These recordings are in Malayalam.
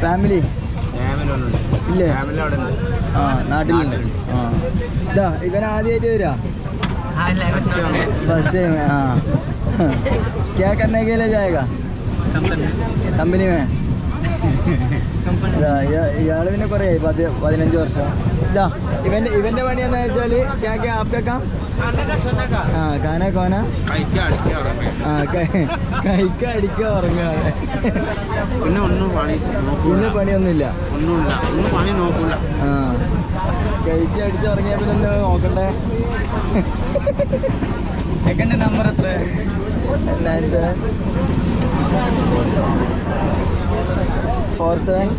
ഫാമിലി ഇല്ലേ ആ നാട്ടിലുണ്ട് ആ ഇതാ ഇവൻ ആദ്യമായിട്ട് വരാ फर्स्ट टाइम है हाँ क्या करने के लिए जाएगा कंपनी में ഇതാ, ഇയാ- ഇയാള് പിന്നെ കുറേ ആയി പതി പതിനഞ്ച് വർഷം ഇതാ ഇവന്റെ ഇവന്റെ പണി എന്താ വെച്ചാൽ ആ കാന കോന? കൈക്ക് അടിക്കുക ഉറങ്ങുകയാണ് പിന്നെ ഒന്നും പണി പിന്നെ പണിയൊന്നുമില്ല. ഒന്നുമില്ല. ഒന്നും പണി നോക്കൂല. ആ. കഴിച്ച് അടിച്ച് ഉറങ്ങിയ പിന്നെ നോക്കണ്ടേ? എക്കന്റെ നമ്പർ എത്ര? നയൻ സെവൻ ഫോർ സെവൻ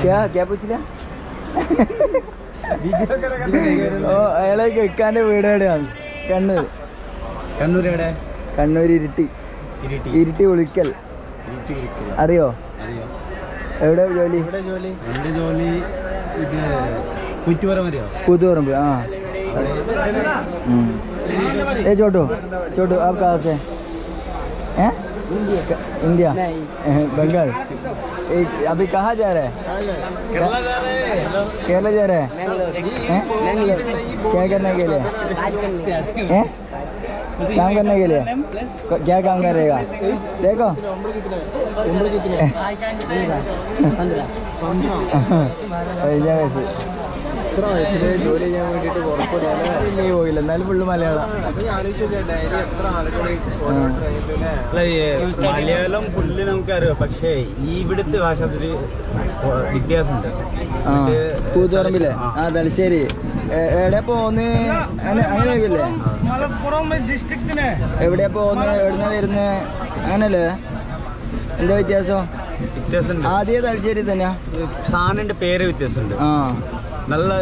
ക്യാ ക്യാ പൂച്ചില്ല അയാളെ ഇക്കാന്റെ വീട് എവിടെയാണ്? കണ്ണൂർ കണ്ണൂർ എവിടെ? കണ്ണൂർ ഇരുട്ടി. ഇരുട്ടി. ഒളിക്കൽ. അറിയോ? എവിടെ ജോലി? ജോലി? ആ. ഏ ചോട്ടു. ചോട്ടു ആ കാസേ. ഏ? इंडिया नहीं। बंगाल? एक अभी कहाँ जा रहा है? केरला जा रहा है। केरला जा रहा है? क्या करने के लिए? काम करने के लिए? क्या काम करेगा? देखो। उम्र कितनी है ഇത്ര വയസ്സിൽ ജോലി ചെയ്യാൻ വേണ്ടിട്ട് പോയില്ല എന്നാലും ഫുള്ള് മലയാളം. മലയാളം പുള്ളി നമുക്കറിയാം. പക്ഷേ ഈ ഇവിടുത്തെ ഭാഷ വ്യത്യാസമുണ്ട്. ആ കൂത്തുപറമ്പില്ലേ ആ. തലശ്ശേരി എവിടെ പോന്ന് അങ്ങനെ അങ്ങനെയൊക്കെയല്ലേ മലപ്പുറം ഡിസ്ട്രിക്റ്റിനെ എവിടെയാ പോന്ന് എവിടുന്ന വരുന്നത് അങ്ങനല്ലേ? എന്താ വ്യത്യാസം? ആദ്യ തലശ്ശേരി തന്നെയാ. സാറിന്റെ പേര് വ്യത്യാസമുണ്ട്. ആ. നല്ല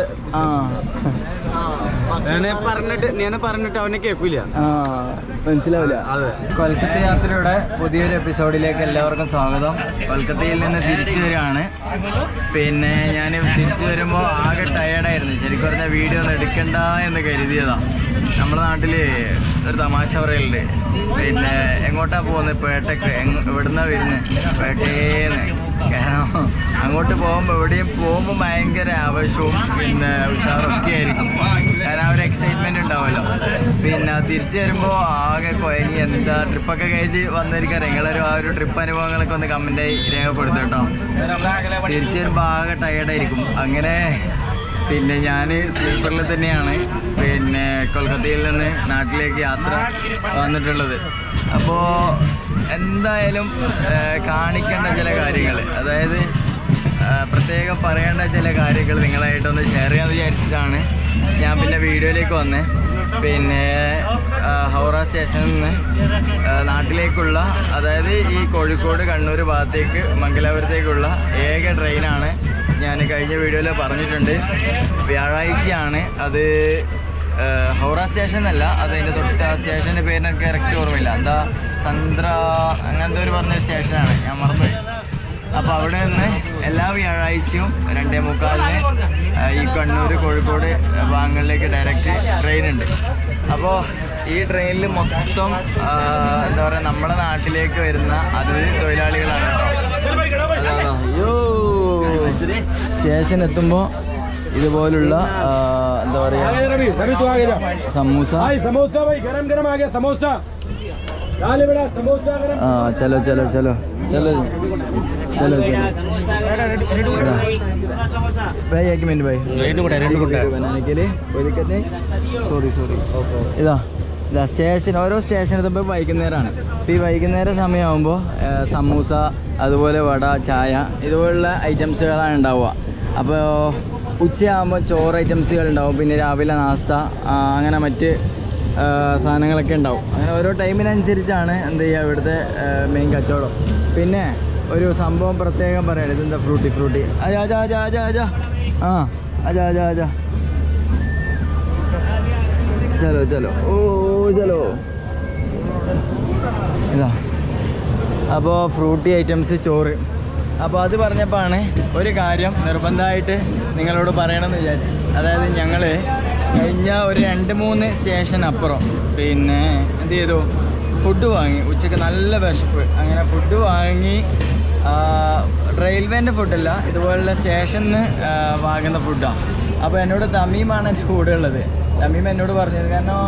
ഞാൻ പറഞ്ഞിട്ട് ഞാൻ പറഞ്ഞിട്ട് അവനെ കേൾക്കൂല മനസ്സിലാവില്ല. അതെ. കൊൽക്കത്ത യാത്രയുടെ പുതിയൊരു എപ്പിസോഡിലേക്ക് എല്ലാവർക്കും സ്വാഗതം. കൊൽക്കത്തയിൽ നിന്ന് തിരിച്ചു വരികയാണ്. പിന്നെ ഞാൻ തിരിച്ചു വരുമ്പോൾ ആകെ ടയേർഡായിരുന്നു ശരിക്കും പറഞ്ഞാൽ വീഡിയോ ഒന്നും എടുക്കണ്ട എന്ന് കരുതിയതാണ് നമ്മുടെ നാട്ടിൽ ഒരു തമാശ പറയലുണ്ട്. പിന്നെ എങ്ങോട്ടാ പോകുന്നത് പേട്ടക്ക് എവിടുന്നാ വരുന്നത് പേട്ടേന്ന്. കാരണം അങ്ങോട്ട് പോകുമ്പോൾ എവിടെയും പോകുമ്പോൾ ഭയങ്കര ആവേശവും പിന്നെ ഉഷാറൊക്കെ ആയിരിക്കും. കാരണം ആ ഒരു എക്സൈറ്റ്മെന്റ് ഉണ്ടാവുമല്ലോ. പിന്നെ തിരിച്ചു വരുമ്പോൾ ആകെ കുഴങ്ങി എന്താ ട്രിപ്പൊക്കെ കഴിഞ്ഞ് വന്നിരിക്കാം നിങ്ങളൊരു ആ ഒരു ട്രിപ്പ് അനുഭവങ്ങളൊക്കെ ഒന്ന് കമന്റായി രേഖപ്പെടുത്തും കേട്ടോ. തിരിച്ചു വരുമ്പോൾ ആകെ ടയേർഡായിരിക്കും അങ്ങനെ പിന്നെ ഞാൻ സ്ലീപ്പറിൽ തന്നെയാണ്. പിന്നെ കൊൽക്കത്തയിൽ നിന്ന് നാട്ടിലേക്ക് യാത്ര വന്നിട്ടുള്ളത്. അപ്പോൾ എന്തായാലും കാണിക്കേണ്ട ചില കാര്യങ്ങൾ അതായത് പ്രത്യേകം പറയേണ്ട ചില കാര്യങ്ങൾ നിങ്ങളായിട്ടൊന്ന് ഷെയർ ചെയ്യാമെന്ന് വിചാരിച്ചിട്ടാണ് ഞാൻ പിന്നെ വീഡിയോയിലേക്ക് വന്നേ. പിന്നെ ഹൗറ സ്റ്റേഷനിൽ നിന്ന് നാട്ടിലേക്കുള്ള അതായത് ഈ കോഴിക്കോട് കണ്ണൂർ ഭാഗത്തേക്ക് മംഗലാപുരത്തേക്കുള്ള ഏക ട്രെയിനാണ് ഞാൻ കഴിഞ്ഞ വീഡിയോയിൽ പറഞ്ഞിട്ടുണ്ട്. വ്യാഴാഴ്ചയാണ് അത് ഹൗറ സ്റ്റേഷൻ എന്നല്ല അത് അതിന്റെ തൊട്ട് ആ സ്റ്റേഷന്റെ പേരിനൊക്കെ കറക്റ്റ് ഓർമ്മയില്ല. എന്താ സന്ദ്ര അങ്ങനത്തെ ഒരു പറഞ്ഞ സ്റ്റേഷനാണ്. ഞാൻ മറന്നുപോയി. അപ്പോൾ അവിടെ നിന്ന് എല്ലാ വ്യാഴാഴ്ചയും രണ്ടേ മുക്കാലിന് ഈ കണ്ണൂർ കോഴിക്കോട് ഭാഗങ്ങളിലേക്ക് ഡയറക്റ്റ് ട്രെയിൻ ഉണ്ട്. അപ്പോൾ ഈ ട്രെയിനിൽ മൊത്തം എന്താ പറയുക നമ്മുടെ നാട്ടിലേക്ക് വരുന്ന അതിഥി തൊഴിലാളികളാണ് കേട്ടോ. സ്റ്റേഷൻ എത്തുമ്പോൾ ഇതുപോലുള്ള എന്താ പറയുക रवि रवि तू आ गया സമൂസ भाई समोसा भाई गरम गरम आ गया समोसा डाल बेटा समोसा गरम ആ ചലോ ചലോ ചലോ ചലോ ചലോ ചലോ भाई एक मिनट भाई रेड गुड है, रेड गुड है। बनाने के लिए कोई दिक्कत नहीं സോറി സോറി ഇതാ ഇതാ സ്റ്റേഷൻ ഓരോ സ്റ്റേഷൻ എത്തുമ്പോൾ വൈകുന്നേരമാണ് ഇപ്പോൾ ഈ വൈകുന്നേരം സമയമാകുമ്പോൾ സമൂസ അതുപോലെ വട ചായ ഇതുപോലുള്ള ഐറ്റംസുകളാണ് ഉണ്ടാവുക അപ്പോൾ ഉച്ചയാകുമ്പോൾ ചോറ് ഐറ്റംസുകൾ ഉണ്ടാവും പിന്നെ രാവിലെ നാസ്ത അങ്ങനെ മറ്റ് സാധനങ്ങളൊക്കെ ഉണ്ടാവും. അങ്ങനെ ഓരോ ടൈമിനനുസരിച്ചാണ് എന്ത് ചെയ്യുക ഇവിടുത്തെ മെയിൻ കച്ചവടം. പിന്നെ ഒരു സംഭവം പ്രത്യേകം പറയാം. ഇതെന്താ ഫ്രൂട്ടി ഫ്രൂട്ടി അജാ അജാ അജാ അജാ അജാ ആ അജാ അജാ അജാ ചലോ ചലോ. ഓ ചലോ. ഇതാ. അപ്പോൾ ഫ്രൂട്ടി ഐറ്റംസ് ചോറ്. അപ്പോൾ അത് പറഞ്ഞപ്പോഴാണ് ഒരു കാര്യം നിർബന്ധമായിട്ട് നിങ്ങളോട് പറയണമെന്ന് വിചാരിച്ചു. അതായത് ഞങ്ങൾ കഴിഞ്ഞ ഒരു രണ്ട് മൂന്ന് സ്റ്റേഷൻ അപ്പുറം പിന്നെ എന്ത് ചെയ്തു? ഫുഡ് വാങ്ങി. ഉച്ചയ്ക്ക് നല്ല വിശപ്പ്. അങ്ങനെ ഫുഡ് വാങ്ങി റെയിൽവേന്റെ ഫുഡല്ല ഇതുപോലുള്ള സ്റ്റേഷനിൽ നിന്ന് വാങ്ങുന്ന ഫുഡാണ് അപ്പോൾ എന്നോട് തമീമാണ് എന്റെ കൂടെ ഉള്ളത്. തമീം എന്നോട് പറഞ്ഞത് കാരണം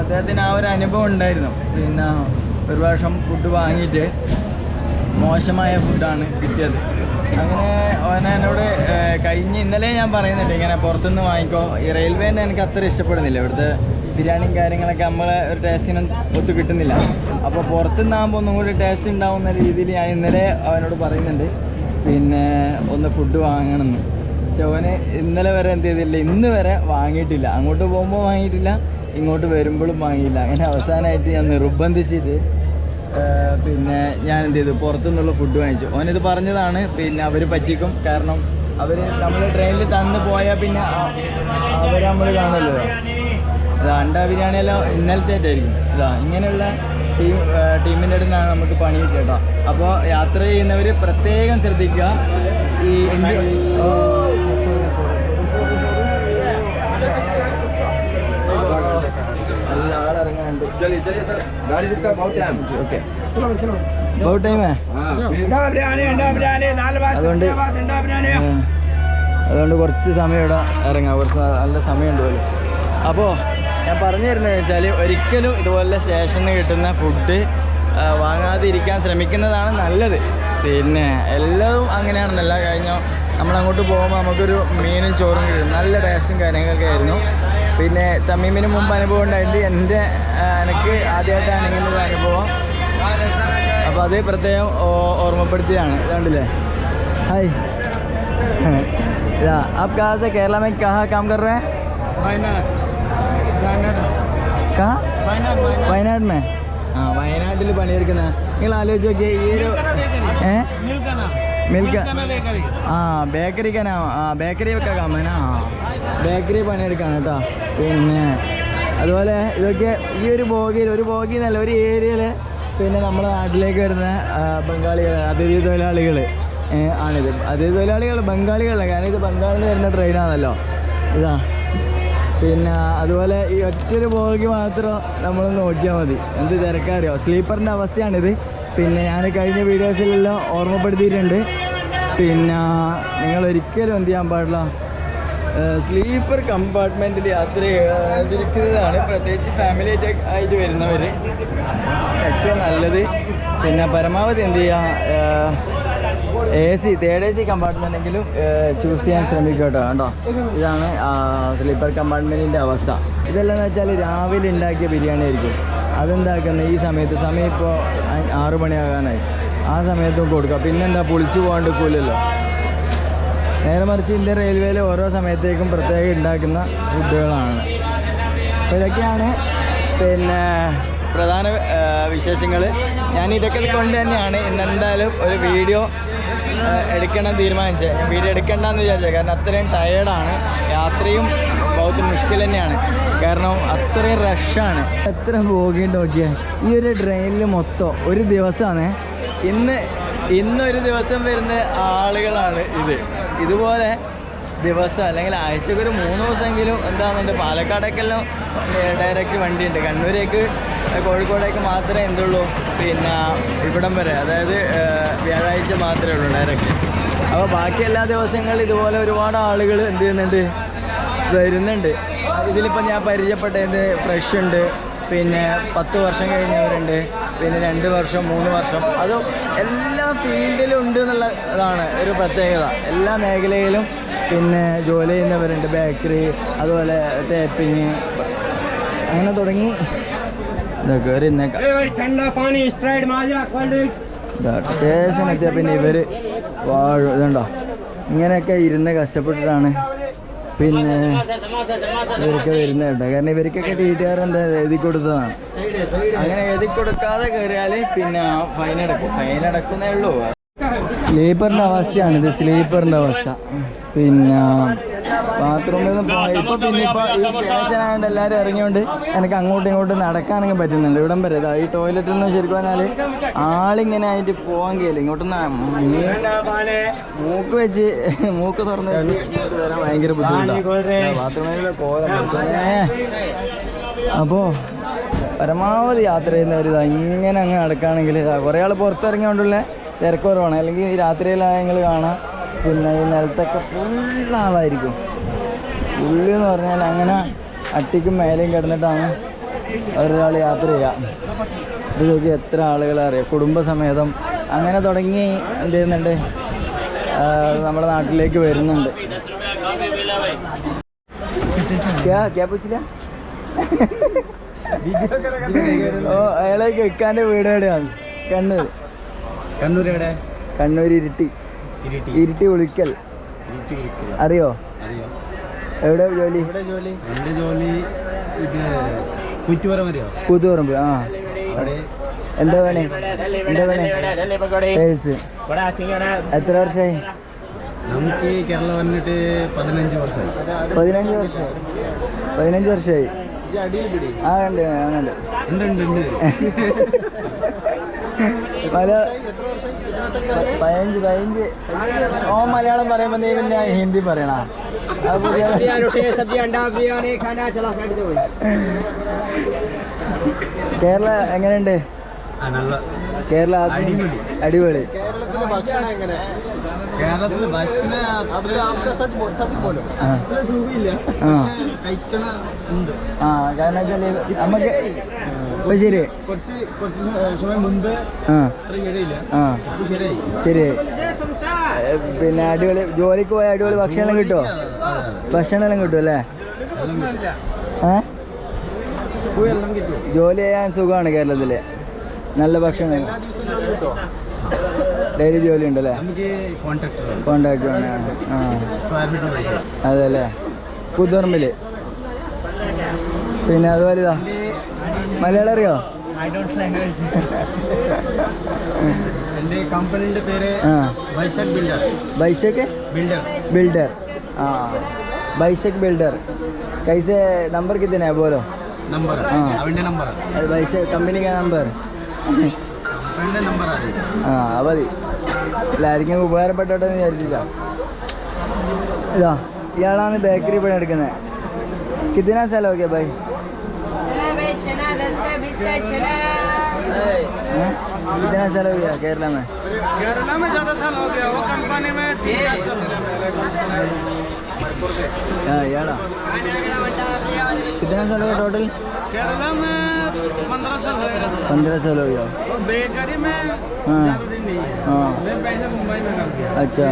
അദ്ദേഹത്തിന് ആ ഒരു അനുഭവം ഉണ്ടായിരുന്നു. പിന്നെ ഒരു പ്രാവശ്യം ഫുഡ് വാങ്ങിയിട്ട് മോശമായ ഫുഡാണ് കിട്ടിയത്. അങ്ങനെ ഓന എന്നോട് കഴിഞ്ഞ് ഇന്നലെ ഞാൻ പറയുന്നുണ്ട് ഇങ്ങനെ പുറത്തുനിന്ന് വാങ്ങിക്കോ. ഈ റെയിൽവേന്റെ എനിക്ക് അത്ര ഇഷ്ടപ്പെടുന്നില്ല. ഇവിടുത്തെ ബിരിയാണിയും കാര്യങ്ങളൊക്കെ നമ്മൾ ഒരു ടേസ്റ്റിനും ഒത്തു കിട്ടുന്നില്ല. അപ്പോൾ പുറത്തുനിന്നാകുമ്പോൾ ഒന്നും കൂടി ടേസ്റ്റ് ഉണ്ടാവുന്ന രീതിയിൽ ഞാൻ ഇന്നലെ അവനോട് പറയുന്നുണ്ട്. പിന്നെ ഒന്ന് ഫുഡ് വാങ്ങണമെന്ന് പക്ഷെ അവന് ഇന്നലെ വരെ എന്ത് ചെയ്തില്ല. ഇന്ന് വരെ വാങ്ങിയിട്ടില്ല. അങ്ങോട്ട് പോകുമ്പോൾ വാങ്ങിയിട്ടില്ല ഇങ്ങോട്ട് വരുമ്പോഴും വാങ്ങിയില്ല. അങ്ങനെ അവസാനമായിട്ട് ഞാൻ നിർബന്ധിച്ചിട്ട് പിന്നെ ഞാൻ എന്ത് ചെയ്തു? പുറത്തുനിന്നുള്ള ഫുഡ് വാങ്ങിച്ചു. ഓനിത് പറഞ്ഞതാണ് പിന്നെ അവർ പറ്റിക്കും. കാരണം അവർ നമ്മൾ ട്രെയിനിൽ തന്നു പോയാൽ പിന്നെ അവർ നമ്മൾ കാണുമല്ലോ. അതാ അണ്ട ബിരിയാണി എല്ലാം ഇന്നലത്തെ ആയിരിക്കും അതാ ഇങ്ങനെയുള്ള ടീം ടീമിന്റെ അടുത്താണ് നമുക്ക് പണി കിട്ടിയ കേട്ടോ. അപ്പോൾ യാത്ര ചെയ്യുന്നവർ പ്രത്യേകം ശ്രദ്ധിക്കുക. ഈ बिरयानी दाल बात അതുകൊണ്ട് अंडा बिरयानी ഏ, അതുകൊണ്ട് കുറച്ച് സമയം ഇവിടെ ഇറങ്ങാം കുറച്ച് നല്ല സമയമുണ്ട് പോലും അപ്പോൾ ഞാൻ പറഞ്ഞു തരുന്നത് വെച്ചാൽ ഒരിക്കലും ഇതുപോലെ സ്റ്റേഷനിൽ നിന്ന് കിട്ടുന്ന ഫുഡ് വാങ്ങാതെ ഇരിക്കാൻ ശ്രമിക്കുന്നതാണ് നല്ലത് പിന്നെ എല്ലാതും അങ്ങനെയാണെന്നല്ല കഴിഞ്ഞ നമ്മളങ്ങോട്ട് പോകുമ്പോൾ നമുക്കൊരു മീനും ചോറും കിട്ടും നല്ല ടേസ്റ്റും കാര്യങ്ങളൊക്കെ ആയിരുന്നു പിന്നെ തമ്മീമിന് മുമ്പ് അനുഭവം ഉണ്ടായിട്ട് എൻ്റെ ആ, എനിക്ക് ആദ്യമായിട്ടാണ് ഇങ്ങനെ ഒരു അനുഭവം അപ്പോൾ അത് പ്രത്യേകം ഓ- ഓർമ്മപ്പെടുത്തിയാണ് ഇതാണ്ടില്ലേ ഹായ് या आप कहाँ से केरला में कहाँ काम कर रहे हैं कहाँ വയനാട് മേ ആ വയനാട്ടിൽ പണിയെടുക്കുന്ന നിങ്ങൾ ആലോചിച്ച് നോക്കിയേ ഈ ഒരു ഏ മിൽക്ക് ആ ബേക്കറി കാ ആ ബേക്കറി ഒക്കെ കാമന ആ ബേക്കറി പണിയെടുക്കാണ് കേട്ടോ. പിന്നെ അതുപോലെ ഇതൊക്കെ ഈ ഒരു ബോഗിയിൽ ഒരു ബോഗി എന്നല്ല ഒരു ഏരിയയിൽ പിന്നെ നമ്മുടെ നാട്ടിലേക്ക് വരുന്ന ബംഗാളികൾ അതിഥി തൊഴിലാളികൾ ആണിത്. അതിഥി തൊഴിലാളികൾ ബംഗാളികളല്ല കാരണം ഇത് ബംഗാളിൽ നിന്ന് വരുന്ന ട്രെയിനാണല്ലോ ഇതാ. പിന്നെ അതുപോലെ ഈ ഒറ്റൊരു ബോഗി മാത്രം നമ്മൾ നോക്കിയാൽ മതി. എന്ത് തിരക്കറിയോ? സ്ലീപ്പറിന്റെ അവസ്ഥയാണിത്. പിന്നെ ഞാൻ കഴിഞ്ഞ വീഡിയോസിലെല്ലാം ഓർമ്മപ്പെടുത്തിയിട്ടുണ്ട്. പിന്നെ നിങ്ങൾ ഒരിക്കലും എന്ത് ചെയ്യാൻ പാടില്ല? സ്ലീപ്പർ കമ്പാർട്ട്മെന്റിൽ യാത്ര ചെയ്തിരിക്കുന്നതാണ്. പ്രത്യേകിച്ച് ഫാമിലി ആയിട്ട് വരുന്നവർ ഏറ്റവും നല്ലത്. പിന്നെ പരമാവധി എന്ത് ചെയ്യുക A C third A C കമ്പാർട്ട്മെന്റെങ്കിലും choose ചെയ്യാൻ ശ്രമിക്കുക കേട്ടോ. ഇതാണ് സ്ലീപ്പർ കമ്പാർട്ട്മെന്റിന്റെ അവസ്ഥ. ഇതെല്ലാം വെച്ചാൽ രാവിലെ ഉണ്ടാക്കിയ ബിരിയാണി ആയിരിക്കും. അതെന്താക്കുന്നത് ഈ സമയത്ത് സമയം ഇപ്പോൾ ആറു മണിയാകാനായി. ആ സമയത്തും കൊടുക്കുക പിന്നെന്താ പൊളിച്ചു പോകാണ്ട് പോലല്ലോ നേരെ മറിച്ച് ഇന്ത്യൻ റെയിൽവേയിൽ ഓരോ സമയത്തേക്കും പ്രത്യേകം ഉണ്ടാക്കുന്ന ഫുഡുകളാണ്. അപ്പോൾ ഇതൊക്കെയാണ് പിന്നെ പ്രധാന വിശേഷങ്ങൾ ഞാൻ ഇതൊക്കെ കൊണ്ട് തന്നെയാണ് ഇന്നെന്തായാലും ഒരു വീഡിയോ എടുക്കണം തീരുമാനിച്ചത്. ഞാൻ വീഡിയോ എടുക്കണ്ടെന്ന് വിചാരിച്ചത്. കാരണം അത്രയും ടയേർഡാണ് രാത്രിയും ബൗത്ത് മുഷ്കിൽ തന്നെയാണ്. കാരണം അത്രയും റഷാണ് എത്ര പോകേണ്ടി നോക്കിയാൽ ഈ ഒരു ട്രെയിനിൽ മൊത്തം ഒരു ദിവസമാണ്. ഇന്ന് ഇന്നൊരു ദിവസം വരുന്ന ആളുകളാണ് ഇത്. ഇതുപോലെ ദിവസം അല്ലെങ്കിൽ ആഴ്ചക്ക് ഒരു മൂന്ന് ദിവസമെങ്കിലും എന്താണെന്നുണ്ട് പാലക്കാടേക്കെല്ലാം ഡയറക്റ്റ് വണ്ടിയുണ്ട്. കണ്ണൂരേക്ക് കോഴിക്കോടേക്ക് മാത്രമേ എന്തുള്ളൂ. പിന്നെ ഇവിടം വരെ അതായത് വ്യാഴാഴ്ച മാത്രമേ ഉള്ളൂ ഡയറക്റ്റ് അപ്പോൾ ബാക്കി എല്ലാ ദിവസങ്ങളിലും ഇതുപോലെ ഒരുപാട് ആളുകൾ എന്ത് ചെയ്യുന്നുണ്ട്? വരുന്നുണ്ട്. ഇതിലിപ്പോൾ ഞാൻ പരിചയപ്പെട്ടത് ഫ്രഷ് ഉണ്ട്. പിന്നെ പത്ത് വർഷം കഴിഞ്ഞവരുണ്ട്. പിന്നെ രണ്ട് വർഷം മൂന്ന് വർഷം. അത് എല്ലാ ഫീൽഡിലും ഉണ്ട് എന്നുള്ള ഇതാണ് ഒരു പ്രത്യേകത. എല്ലാ മേഖലയിലും പിന്നെ ജോലി ചെയ്യുന്നവരുണ്ട്. ബേക്കറി അതുപോലെ ടേപ്പിങ് അങ്ങനെ തുടങ്ങി. അത്യാവശ്യം എത്തിയ പിന്നെ ഇവർ വാഴ. ഇതുണ്ടോ? ഇങ്ങനെയൊക്കെ ഇരുന്ന് കഷ്ടപ്പെട്ടിട്ടാണ് പിന്നെ ഇവരൊക്കെ വരുന്നത് കേട്ടോ. കാരണം ഇവർക്കൊക്കെ ടി ടി ആർ എന്താ എഴുതി കൊടുത്തതാണ്. അങ്ങനെ എഴുതി കൊടുക്കാതെ കയറിയാൽ പിന്നെ ഫൈൻ അടക്കും. ഫൈൻ അടക്കുന്നേ ഉള്ളൂ. സ്ലീപ്പറിന്റെ അവസ്ഥയാണ് ഇത് സ്ലീപ്പറിന്റെ അവസ്ഥ. പിന്നെ ബാത്റൂമിൽ നിന്ന് പോയി. ഇപ്പോൾ പിന്നെ ഇപ്പോൾ ഈ സ്റ്റേഷനായതുകൊണ്ട് എല്ലാവരും ഇറങ്ങിയോണ്ട് എനിക്ക് അങ്ങോട്ടും ഇങ്ങോട്ടും നടക്കാനൊക്കെ പറ്റുന്നുണ്ട് ഇവിടം വരെ. ഈ ടോയ്ലറ്റിൽ നിന്ന് ശരിക്കും പറഞ്ഞാൽ ആളിങ്ങനെ ആയിട്ട് പോകാൻ കഴിയില്ല. ഇങ്ങോട്ടൊന്ന് മൂക്ക് വെച്ച് മൂക്ക് തുറന്ന് വരാൻ ഭയങ്കര ബുദ്ധിമുട്ടാണ് ബാത്റൂമിൽ കോലം അപ്പോൾ പരമാവധി യാത്ര ചെയ്യുന്നവർ ഇതാ ഇങ്ങനെ അങ്ങ് നടക്കുകയാണെങ്കിൽ കുറേ ആൾ പുറത്തിറങ്ങിയോണ്ടുള്ള തിരക്കുറവാണ്. അല്ലെങ്കിൽ ഈ രാത്രിയിലാണ് നിങ്ങൾ കാണാം. പിന്നെ ഈ നിലത്തൊക്കെ ഫുൾ ആളായിരിക്കും. ഫുള്ള് എന്ന് പറഞ്ഞാൽ അങ്ങനെ അട്ടിക്കും മേലെയും കിടന്നിട്ടാണ് ഒരാൾ യാത്ര ചെയ്യുക. ഇത് നോക്കി എത്ര ആളുകളെ അറിയാം. കുടുംബസമേതം അങ്ങനെ തുടങ്ങി എന്ത് ചെയ്യുന്നുണ്ട്? നമ്മുടെ നാട്ടിലേക്ക് വരുന്നുണ്ട്. ഓ അയാളെ ഇക്കാന്റെ വീട് എവിടെയാണ് കണ്ണൂർ കണ്ണൂർ എവിടെ? കണ്ണൂർ ഇരുട്ടി. ഇരിട്ടി. ഇരുട്ടി ഉളിക്കൽ ഇരിട്ടി വിളിക്കുക അറിയോ? എവിടെ ജോലി? അറിയോ കൂത്തുപറമ്പ് ആ. എന്താ വേണേ എന്താ വേണേ പേഴ്സ് എത്ര വർഷമായി നമുക്ക് കേരളം വന്നിട്ട് പതിനഞ്ച് വർഷമായി പതിനഞ്ച് വർഷമായി പതിനഞ്ച് വർഷമായി ആ കണ്ട് ആ കണ്ട് ഉണ്ട് ഉണ്ട്. പതിനഞ്ച് പതിനഞ്ച്. ഓ മലയാളം പറയുമ്പോ നീ പിന്നെ ഹിന്ദി പറയണ. കേരള എങ്ങനെയുണ്ട്? കേരള അടിപൊളി. കേരളത്തിൽ കേരളത്തിലെ ഭക്ഷണം എങ്ങനെ കേരളത്തിലെ ഭക്ഷണം ആ. കാരണം നമുക്ക് ശരി. കുറച്ച് കുറച്ച് സമയം മുമ്പ് ആ. അത്ര ശരിയില്ല ആ. ശരി. പിന്നെ അടിപൊളി ജോലിക്ക് പോയ അടിപൊളി ഭക്ഷണം കിട്ടുമോ ഭക്ഷണം എല്ലാം കിട്ടും അല്ലേ? ഏ? എല്ലാം കിട്ടും. ജോലി ചെയ്യാൻ സുഖമാണ് കേരളത്തിൽ. നല്ല ഭക്ഷണം. ഡെയിലി ജോലി ഉണ്ടല്ലേ? നമുക്ക് കോൺട്രാക്ടർ കോണ്ടാക്ട് വേണം ആ. സ്ക്വയർ ഫീറ്റിന് പൈസ അതെ അല്ലേ? പുതുർമിൽ പിന്നെ അതുപോലെ ഇതാ. മലയാളം അറിയോ ഐ ഡോണ്ട് കമ്പനിയുടെ പേര് ബിൽഡർ. ബൈസക് ബിൽഡർ. ബിൽഡർ. ആ. ബൈസക് ബിൽഡർ. കൈസെ നമ്പർ കിത്തന ബോലോ? നമ്പർ നമ്പർ ബൈസക് കമ്പനി നമ്പർ ആ മതി. അല്ല ഉപകാരപ്പെട്ടോട്ടെ എന്ന് വിചാരിച്ചില്ല ഇതാ ഇയാളാണ് ബേക്കറി പണി എടുക്കുന്നത് കിത്തന സ്ഥലം ഓക്കെ ബൈ. चना चना दस का बीस का चना कितना साल हो गया केरला में। केरला में ज़्यादा साल हो गया वो कंपनी में तीन चार साल हाँ कितना साल हो गया टोटल केरला में पंद्रह साल हो गया। पंद्रह साल हो गया। और बेकरी में हाँ। ज़्यादा दिन नहीं है। हाँ। मैं पहले मुंबई में काम किया। अच्छा।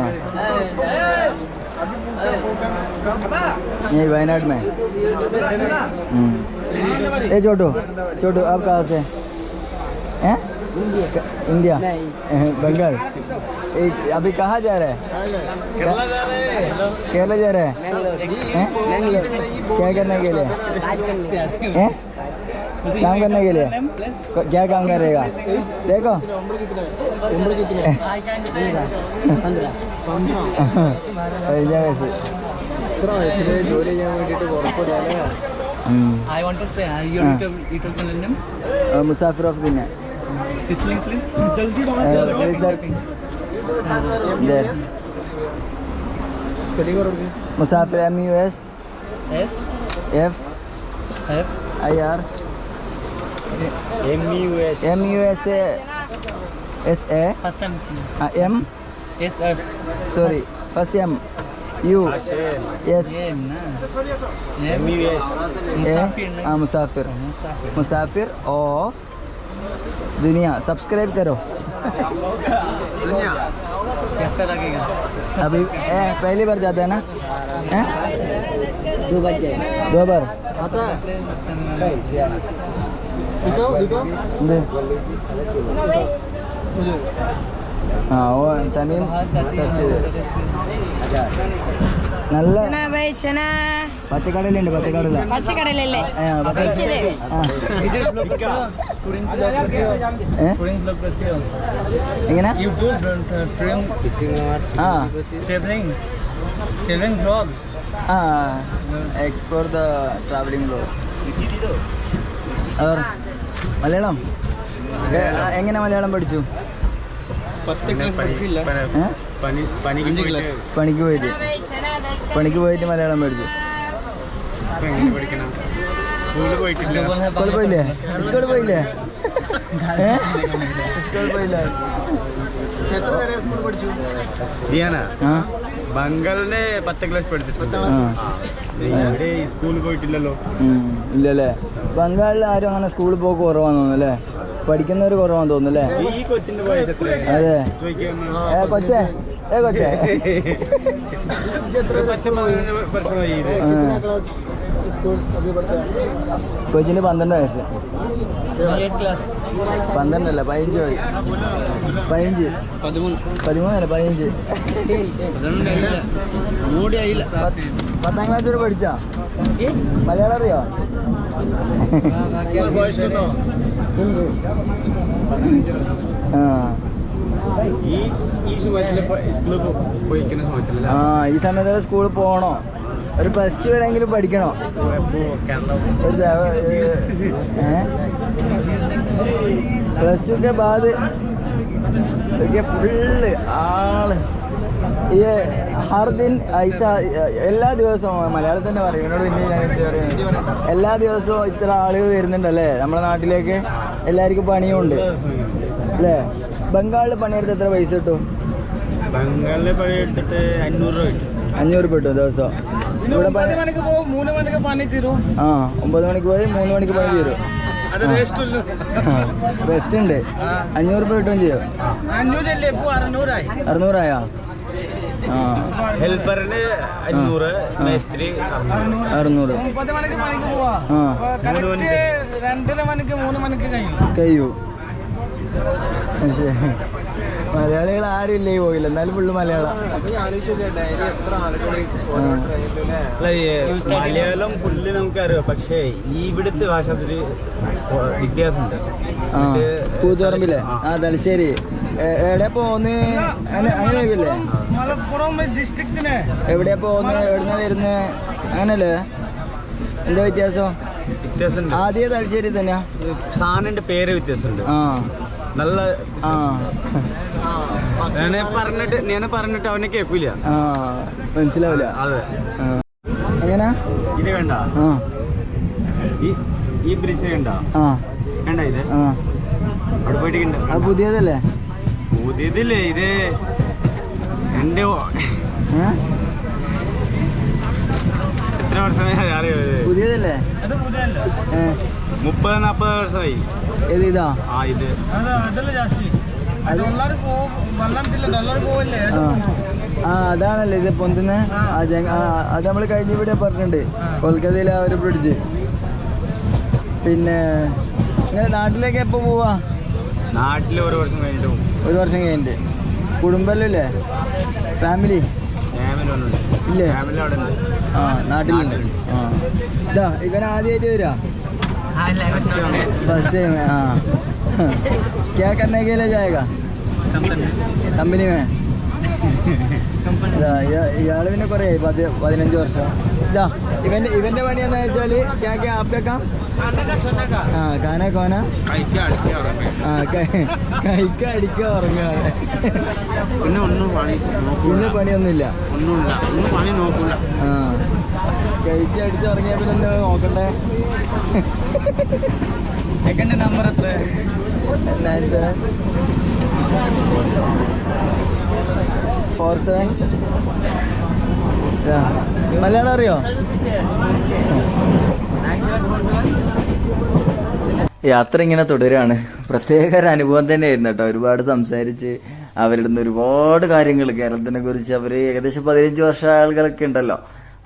यही वायनाड में। हम्म। ए छोटो छोटो आप कहाँ से? हैं? इंडिया? बंगाल? अभी कहाँ जा रहे? है। केरला जा रहे हैं? क्या करने के लिए? काम करने के लिए? क्या काम करेगा? देखो। उम्र कितनी है वैसे मुसाफिर ऑफ़ दिन मुसाफिर M U S S F F I R M U S S A M sorry first M U S A मुसाफिर मुसाफिर ऑफ़ दुनिया सब्सक्राइब करो. दुनिया कैसा लगेगा? अभी ए, पहली बार जाता है ना? ए? दो बार दो बार। നല്ല പച്ചക്കടലുണ്ട് പച്ചക്കടല പച്ചക്കടലല്ലേ എങ്ങനെ ആ traveling vlog. Ah, explore the traveling vlog. और മലയാളം? എങ്ങനെ മലയാളം പഠിച്ചു? പണിക്ക് പോയിട്ട്. പണിക്ക് പോയിട്ട് മലയാളം പഠിച്ചു. സ്കൂളിൽ പോയില്ലേ. സ്കൂളിൽ പോയില്ലേ? സ്കൂളിൽ വരെ ബംഗാളിന്റെ പത്ത് ക്ലാസ് പഠിച്ചിട്ടുണ്ട്. ഇല്ലല്ലേ? ബംഗാളിൽ ആരും അങ്ങനെ സ്കൂളിൽ പോക്ക് കുറവാന്ന് തോന്നുന്നു അല്ലേ പഠിക്കുന്നവർ കുറവാന്ന് തോന്നുന്നു അല്ലേ ഈ കൊച്ചിന്റെ വയസ്സ് അതെ. ചോദിക്കാൻ ഏ കൊച്ചേ. ഏ കൊച്ചേ. കൊച്ചിന് പന്ത്രണ്ട് വയസ്സ്. പന്ത്രണ്ടല്ല പതിനഞ്ച് വയസ്സ്. പതിനഞ്ച്. പതിമൂന്നല്ല പതിനഞ്ച്. പത്താം ക്ലാസ് വരെ പഠിച്ച? മലയാളം അറിയോ? ആ ഈ സമയത്ത് സ്കൂളിൽ പോകണോ ഒരു പ്ലസ് ടു വരെങ്കിലും പഠിക്കണോ? പ്ലസ് ടുക്കെ ബാധ ഫുള്ള് ആൾ. ഈ അർദിൻ ഐസ എല്ലാ ദിവസവും മലയാളത്തിൽ തന്നെ പറയും. എന്നോട് പിന്നെ ഞാൻ എല്ലാ ദിവസവും ഇത്ര ആളുകൾ വരുന്നുണ്ടല്ലേ? നമ്മുടെ നാട്ടിലേക്ക് എല്ലാവർക്കും പണിയുമുണ്ട് അല്ലേ? ബംഗാളിൽ പണിയെടുത്ത് എത്ര പൈസ കിട്ടും? ബംഗാളിൽ പണിയെടുത്തിട്ട് അഞ്ഞൂറ് രൂപ കിട്ടും. അഞ്ഞൂറ് രൂപ കിട്ടും ദിവസം ഇവിടെ ആ ഒമ്പത് മണിക്ക് പോയി മൂന്ന് മണിക്ക് പണി തീരും. റെസ്റ്റ് ഉണ്ട്. അഞ്ഞൂറ് രൂപ കിട്ടുകയും ചെയ്യും. അറുന്നൂറായോ? ഹെൽപ്പറിന് അഞ്ഞൂറ്. മേസ്ത്രി അറുന്നൂറ്. മുപ്പത് മണിക്ക് പണിക്ക് പോവാ. രണ്ടര മണിക്ക് മൂന്ന് മണിക്ക് കഴിയും. കഴിയൂ. മലയാളികൾ ആരും ഇല്ലേ പോയില്ല എന്നാലും ഫുള്ള് മലയാളം. മലയാളം ഫുള്ള് നമുക്കറിയാം. പക്ഷേ ഈ ഇവിടുത്തെ ഭാഷ ഒരു വ്യത്യാസമുണ്ട് കൂത്തുപറമ്പില്ലേ ആ. തലശ്ശേരി. എവിടെ പോന്ന് അങ്ങനെ അങ്ങനെയൊക്കെയല്ലേ? എവിടെയാ പോന്ന് എവിടുന്ന വരുന്നത് അങ്ങനല്ലേ? എന്താ വ്യത്യാസം? ആദ്യ ആദ്യം തലശ്ശേരി തന്നെയാ. സാധനന്റെ പേര് വ്യത്യാസമുണ്ട്. ആ. നല്ല പറഞ്ഞിട്ട് ഞാൻ പറഞ്ഞിട്ട് അവനെ കേൾക്കൂല. മനസ്സിലാവില്ല. അതെ. എങ്ങനെ? ഇത് വേണ്ട. ഈ ബ്രിഡ്ജ് വേണ്ട. വേണ്ട ഇത്. അവിടെ പോയിട്ട് പുതിയതല്ലേ? പുതിയതില്ലേ ഇത് എന്റെ എത്ര വർഷമായി അറിയാം പുതിയതല്ലേ? മുപ്പത് നാപ്പത് വർഷമായി. അതാണല്ലേ ഇത് പൊന്തുന്ന? അത് നമ്മൾ കഴിഞ്ഞ ഇവിടെ പറഞ്ഞിട്ടുണ്ട്. കൊൽക്കത്തയിലെ ആ ഒരു ബ്രിഡ്ജ് പിന്നെ നിങ്ങൾ നാട്ടിലേക്ക് എപ്പൊ പോവാ? നാട്ടിൽ ഒരു വർഷം കഴിഞ്ഞിട്ട് ഒരു വർഷം കഴിഞ്ഞിട്ട്. കുടുംബല്ലോ അല്ലേ? ഫാമിലി ഇല്ലേ? ആ നാട്ടിലുണ്ട്. ആ. ഇതാ ഇവൻ വരാ. फर्स्ट टाइम है हाँ क्या करने के लिए जाएगा കമ്പനി മേ ഇതാ, ഇയാ- ഇയാള് പിന്നെ കുറേ ആയി പതി പതിനഞ്ച് വർഷം ഇതാ ഇവന്റെ ഇവന്റെ പണി എന്താ വെച്ചാല് ക്യാ ക്യാ ആപ്തക്കാം ആ കാന കോന ആ ക- കൈക്ക് അടിക്കുക ഉറങ്ങുക പിന്നെ ഒന്നും പണി പിന്നെ പണിയൊന്നുമില്ല ഒന്നുമില്ല ഒന്നും പണി നോക്കൂല ആ കഴിച്ച് അടിച്ച് ഉറങ്ങിയ പിന്നെ എന്താ നോക്കണ്ടേ? സെക്കൻഡ് നമ്പർ എത്ര? Nine seven four seven Malayalam അറിയോ? യാത്ര ഇങ്ങനെ തുടരുകയാണ് പ്രത്യേക ഒരു അനുഭവം തന്നെയായിരുന്നു കേട്ടോ. ഒരുപാട് സംസാരിച്ച് അവരുടെ നിന്ന് ഒരുപാട് കാര്യങ്ങൾ കേരളത്തിനെ കുറിച്ച് അവർ ഏകദേശം പതിനഞ്ച് വർഷ ആളുകളൊക്കെ ഉണ്ടല്ലോ.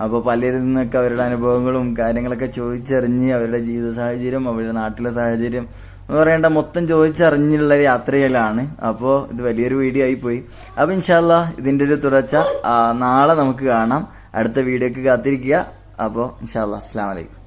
അപ്പോൾ പലരിൽ നിന്നൊക്കെ അവരുടെ അനുഭവങ്ങളും കാര്യങ്ങളൊക്കെ ചോദിച്ചറിഞ്ഞ് അവരുടെ ജീവിത സാഹചര്യം അവരുടെ നാട്ടിലെ സാഹചര്യം എന്ന് പറയേണ്ട മൊത്തം ചോദിച്ചറിഞ്ഞുള്ള യാത്രകളാണ്. അപ്പോൾ ഇത് വലിയൊരു വീഡിയോ ആയി പോയി. അപ്പോൾ ഇൻഷാല്ല ഇതിന്റെ ഒരു തുടർച്ച നാളെ നമുക്ക് കാണാം. അടുത്ത വീഡിയോക്ക് കാത്തിരിക്കുക. അപ്പോൾ ഇൻഷാല്ല അസ്സാം വലൈക്കും